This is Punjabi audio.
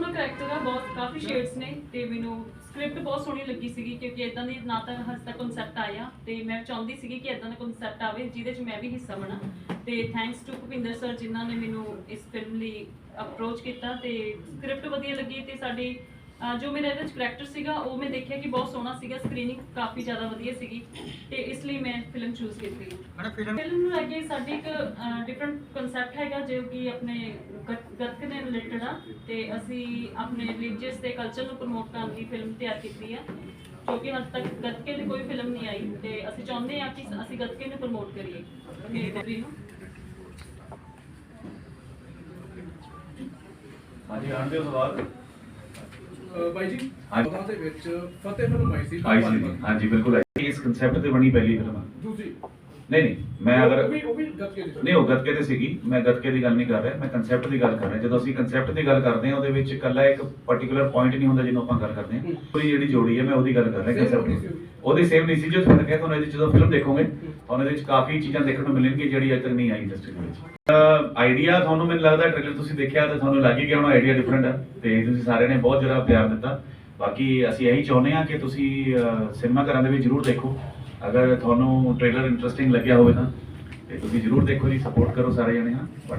ਸੋਹਣਾ ਕੈਰੈਕਟਰ ਆ ਬਹੁਤ, ਕਾਫੀ ਸ਼ੇਡਸ ਨੇ ਤੇ ਮੈਨੂੰ ਸਕ੍ਰਿਪਟ ਬਹੁਤ ਸੋਹਣੀ ਲੱਗੀ ਸੀਗੀ ਕਿਉਂਕਿ ਇਦਾਂ ਦੀ ਨਾ ਤਾਂ ਹਜੇ ਤੱਕ ਕਨਸੈਪਟ ਆਇਆ ਤੇ ਮੈਂ ਚਾਹੁੰਦੀ ਸੀਗੀ ਕਿ ਇਦਾਂ ਦਾ ਕਨਸੈਪਟ ਆਵੇ ਜਿਹਦੇ 'ਚ ਮੈਂ ਵੀ ਹਿੱਸਾ ਬਣਾ ਤੇ ਥੈਂਕਸ ਟੂ ਭੁਪਿੰਦਰ ਸਰ ਜਿਨ੍ਹਾਂ ਨੇ ਮੈਨੂੰ ਇਸ ਫਿਲਮ ਲਈ ਅਪਰੋਚ ਕੀਤਾ ਤੇ ਸਕ੍ਰਿਪਟ ਵਧੀਆ ਲੱਗੀ ਤੇ ਸਾਡੀ ਜੋ ਮੇਰਾ ਇਹਦੇ ਵਿੱਚ ਕਰੈਕਟਰ ਸੀਗਾ ਉਹ ਮੈਂ ਦੇਖਿਆ ਕਿ ਬਹੁਤ ਸੋਹਣਾ ਸੀਗਾ ਸਕਰੀਨਿੰਗ ਕਾਫੀ ਜ਼ਿਆਦਾ ਵਧੀਆ ਸੀਗੀ ਤੇ ਇਸ ਲਈ ਮੈਂ ਫਿਲਮ ਚੂਜ਼ ਕੀਤੀ। ਮੈਡਮ ਫਿਲਮ ਫਿਲਮ ਨੂੰ ਲੈ ਕੇ ਸਾਡੀ ਇੱਕ ਡਿਫਰੈਂਟ ਕਨਸੈਪਟ ਹੈਗਾ ਜੋ ਕਿ ਆਪਣੇ ਗੱਤ- ਗੱਤਕੇ ਦੇ ਰਿਲੇਟਡ ਆ ਤੇ ਅਸੀਂ ਆਪਣੇ ਰਿਲੀਜੀਅਸ ਤੇ ਕਲਚਰ ਨੂੰ ਪ੍ਰਮੋਟ ਕਰਨ ਲਈ ਫਿਲਮ ਤਿਆਰ ਕੀਤੀ ਹੈ ਜੋ ਕਿ ਹਜੇ ਤੱਕ ਗੱਤਕੇ ਦੀ ਕੋਈ ਫਿਲਮ ਨਹੀਂ ਆਈ ਤੇ ਅਸੀਂ ਚਾਹੁੰਦੇ ਹਾਂ ਕਿ ਅਸੀਂ ਗੱਤਕੇ ਨੂੰ ਪ੍ਰਮੋਟ ਕਰੀਏ। ਹਾਂਜੀ ਆਣ ਦਿਓ ਸਵਾਲ? ਬਾਈ ਜੀ ਹਾਂਜੀ। ਉਹਨਾਂ ਦੇ ਵਿੱਚ ਫਤਿਹ ਫਿਲਮ ਆਈ ਸੀ ਹਾਂਜੀ ਬਿਲਕੁਲ ਇਸ ਕਨਸੈਪਟ ਤੇ ਬਣੀ ਪਹਿਲੀ ਫਿਲਮ। ਆ। ਦੂਜੀ। ਨਹੀਂ ਨਹੀਂ ਮੈਂ ਅਗਰ ਉਹ ਵੀ ਉਹ ਵੀ ਗੱਤਕੇ ਦੀ ਨਹੀਂ ਉਹ ਗੱਤਕੇ ਤੇ ਸੀਗੀ ਮੈਂ ਗੱਤਕੇ ਦੀ ਗੱਲ ਨਹੀਂ ਕਰ ਰਿਹਾ ਮੈਂ ਕਨਸੈਪਟ ਦੀ ਗੱਲ ਕਰ ਰਿਹਾ। ਜਦੋਂ ਅਸੀਂ ਕਨਸੈਪਟ ਦੀ ਗੱਲ ਕਰਦੇ ਹਾਂ ਉਹਦੇ ਵਿੱਚ ਇਕੱਲਾ ਇੱਕ ਪਾਰਟਿਕੂਲਰ ਪੁਆਇੰਟ ਨਹੀਂ ਹੁੰਦਾ ਜਿਹਨੂੰ ਆਪਾਂ ਗੱਲ ਕਰਦੇ ਹਾਂ। ਕੋਈ ਜਿਹੜੀ ਜੋੜੀ ਹੈ ਮੈਂ ਉਹਦੀ ਗੱਲ ਕਰ ਰਿਹਾ ਕਨਸੈਪਟ ਦੀ। ਉਹਦੀ। ਸੇਮ ਨਹੀਂ ਸੀ ਜੋ ਤੁਹਾਨੂੰ ਕਿਹਾ ਤੁਹਾਨੂੰ ਇਹਦੇ ਜਦੋਂ ਫਿਲਮ ਦੇਖੋਗੇ ਤੁਹਾਨੂੰ ਇਹਦੇ ਵਿੱਚ ਕਾਫੀ ਚੀਜ਼ਾਂ ਦੇਖਣ ਨੂੰ ਮਿਲਣਗੀਆਂ ਜਿਹੜੀ ਅਜੇ ਤੱਕ ਨਹੀਂ ਆਈ ਇੰਡਸਟਰੀ ਦੇ ਵਿੱਚ। ਆਈਡੀਆ ਤੁਹਾਨੂੰ ਮੈਨੂੰ ਲੱਗਦਾ ਟ੍ਰੇਲਰ ਤੁਸੀਂ ਦੇਖਿਆ ਤਾਂ ਤੁਹਾਨੂੰ ਲੱਗ ਹੀ ਗਿਆ ਹੋਣਾ ਆਈਡੀਆ ਡਿਫਰੈਂਟ ਹੈ ਤੇ ਤੁਸੀਂ ਸਾਰਿਆਂ ਨੇ ਬਹੁਤ ਜ਼ਿਆਦਾ ਪਿਆਰ ਦਿੱਤਾ। ਬਾਕੀ ਅਸੀਂ ਇਹੀ ਚਾਹੁੰਦੇ ਹਾਂ ਕਿ ਤੁਸੀਂ ਸਿਨੇਮਾ ਘਰਾਂ ਦੇ ਵਿੱਚ ਜਰੂਰ ਦੇਖੋ। ਅਗਰ ਤੁਹਾਨੂੰ ਟ੍ਰੇਲਰ ਇੰਟਰਸਟਿੰਗ ਲੱਗਿਆ ਹੋਵੇ ਤਾਂ, ਤੇ ਤੁਸੀਂ ਜਰੂਰ ਦੇਖੋ ਜੀ ਸਪੋਰਟ ਕਰੋ ਸਾਰੇ ਜਣੇ, ਹਾਂ।